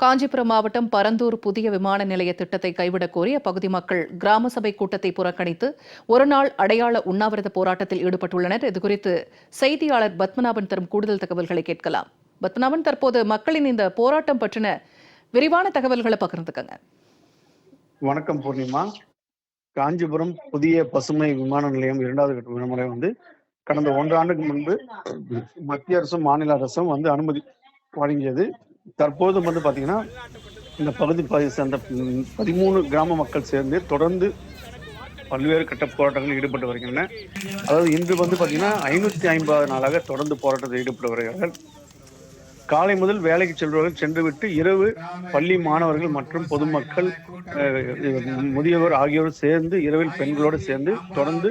காஞ்சிபுரம் மாவட்டம் பரந்தூர் புதிய விமான நிலைய திட்டத்தை கைவிடக் கோரி அப்பகுதி மக்கள் கிராம சபை கூட்டத்தை புறக்கணித்து ஒருநாள் அடையாள உண்ணாவிரத போராட்டத்தில் ஈடுபட்டுள்ளனர். இதுகுறித்து செய்தியாளர் பத்மநாபன் தரும் கூடுதல் தகவல்களை கேட்கலாம். பத்மநாபன் தற்போது மக்களின் இந்த போராட்டம் பற்றின விரிவான தகவல்களை பகிர்ந்துக்கங்க. வணக்கம் பூர்ணிமா. காஞ்சிபுரம் புதிய பசுமை விமான நிலையம் இரண்டாவது கட்ட விடுமுறை வந்து கடந்த ஒன்றாண்டுக்கு முன்பு மத்திய அரசும் மாநில அரசும் வந்து அனுமதி வழங்கியது. தற்போது வந்து பார்த்தீங்கன்னா இந்த பகுதி பகுதியை சேர்ந்த பதிமூணு கிராம மக்கள் சேர்ந்து தொடர்ந்து பல்வேறு கட்ட போராட்டங்களில் ஈடுபட்டு வருகின்றன. அதாவது இன்று வந்து பார்த்தீங்கன்னா ஐநூத்தி ஐம்பது நாளாக தொடர்ந்து போராட்டத்தில் ஈடுபட்டு வருகிறார்கள். காலை முதல் வேலைக்கு செல்பவர்கள் சென்றுவிட்டு இரவு பள்ளி மாணவர்கள் மற்றும் பொதுமக்கள் முதியவர் ஆகியோர் சேர்ந்து இரவில் பெண்களோடு சேர்ந்து தொடர்ந்து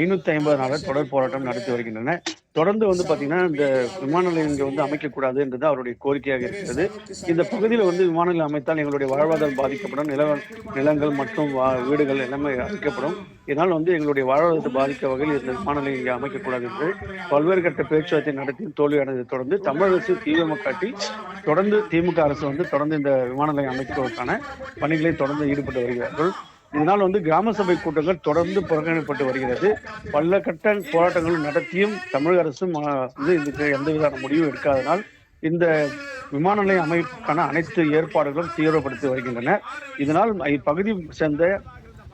ஐநூத்தி ஐம்பது நாளாக தொடர் போராட்டம் நடத்தி வருகின்றன. தொடர்ந்து வந்து பாத்தீங்கன்னா இந்த விமான நிலையம் வந்து அமைக்கக்கூடாது என்றது அவருடைய கோரிக்கையாக இருக்கிறது. இந்த பகுதியில் வந்து விமான நிலையம் அமைத்தால் எங்களுடைய வாழ்வாதாரம் பாதிக்கப்படும். நில நிலங்கள் மற்றும் வா- வீடுகள் எல்லாமே அழிக்கப்படும். இதனால் வந்து எங்களுடைய வாழ்வாதாரத்தை பாதிக்க வகையில் இந்த விமான நிலையம் இங்கே அமைக்கக்கூடாது என்று பல்வேறு கட்ட பேச்சுவார்த்தை நடத்தி தோல்வியடைந்ததை தொடர்ந்து தமிழக அரசு தீவிரமாக காட்டி தொடர்ந்து திமுக அரசு வந்து தொடர்ந்து இந்த விமான நிலையம் அமைப்பதற்கான பணிகளை தொடர்ந்து ஈடுபட்டு வருகிறார்கள். இதனால் வந்து கிராம சபை கூட்டங்கள் தொடர்ந்து புறக்கணிக்கப்பட்டு வருகிறது. பல கட்ட போராட்டங்கள் நடத்தியும் தமிழக அரசும் வந்து இதுக்கு எந்த விதமான முடிவும் எடுக்காதனால் இந்த விமான நிலைய அமைப்புக்கான அனைத்து ஏற்பாடுகளும் தீவிரப்படுத்தி வருகின்றன. இதனால் இப்பகுதி சேர்ந்த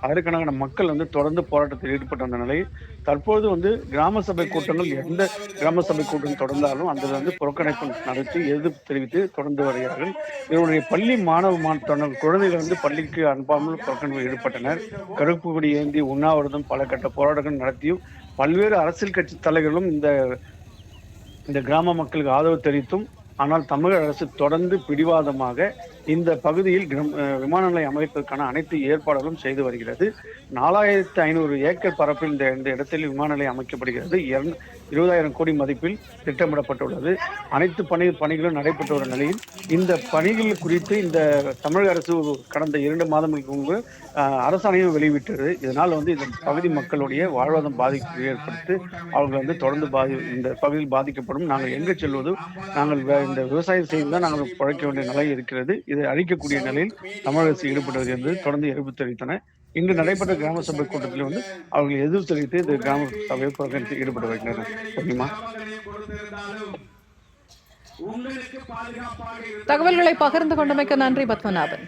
ஆயிரக்கணக்கான மக்கள் வந்து தொடர்ந்து போராட்டத்தில் ஈடுபட்டு வந்த நிலையில் தற்போது வந்து கிராம சபை கூட்டங்கள் எந்த கிராம சபை கூட்டம் தொடர்ந்தாலும் அதில் வந்து புறக்கணிப்பு நடத்தி எதிர்ப்பு தெரிவித்து தொடர்ந்து வருகிறார்கள். இவருடைய பள்ளி மாணவ மாணவ குழந்தைகள் வந்து பள்ளிக்கு அனுப்பாமல் புறக்கணிப்பில் ஈடுபட்டனர். கருப்பு கொடி ஏந்தி உண்ணாவிரதம் பல கட்ட போராட்டங்கள் நடத்தியும் பல்வேறு அரசியல் கட்சி தலைவர்களும் இந்த இந்த கிராம மக்களுக்கு ஆதரவு தெரிவித்தும் ஆனால் தமிழக அரசு தொடர்ந்து பிடிவாதமாக இந்த பகுதியில் விமான நிலையம் அமைப்பதற்கான அனைத்து ஏற்பாடுகளும் செய்து வருகிறது. நாலாயிரத்து ஐநூறு ஏக்கர் பரப்பில் இந்த இந்த இடத்தில் விமான நிலையம் அமைக்கப்படுகிறது. இருபதாயிரம் கோடி மதிப்பில் திட்டமிடப்பட்டுள்ளது. அனைத்து பணி பணிகளும் நடைபெற்று வரும் நிலையில் இந்த பணிகள் குறித்து இந்த தமிழக அரசு கடந்த இரண்டு மாதங்களுக்கு முன்பு அரசாணையும் வெளியிட்டது. இதனால் வந்து இந்த பகுதி மக்களுடைய வாழ்வாதாரம் பாதிப்பு ஏற்படுத்தி அவர்கள் வந்து தொடர்ந்து பாதி இந்த பகுதியில் பாதிக்கப்படும். நாங்கள் எங்கே செல்வது நாங்கள் இந்த விவசாயம் செய்து தான் நாங்கள் பழைக்க வேண்டிய நிலை இருக்கிறது. இதை அழிக்கக்கூடிய நிலையில் தமிழக அரசு ஈடுபட்டது என்று தொடர்ந்து எதிர்ப்பு தெரிவித்தன. இன்று நடைபெற்ற கிராம சபை கூட்டத்தில் வந்து அவர்கள் எதிர்ப்பு தெரிவித்து இந்த கிராம சபையை புறக்கணித்து ஈடுபட்டு வருகின்றனர் சரிமா தகவல்களை பகிர்ந்து கொண்டமைக்கு நன்றி பத்மநாபன்.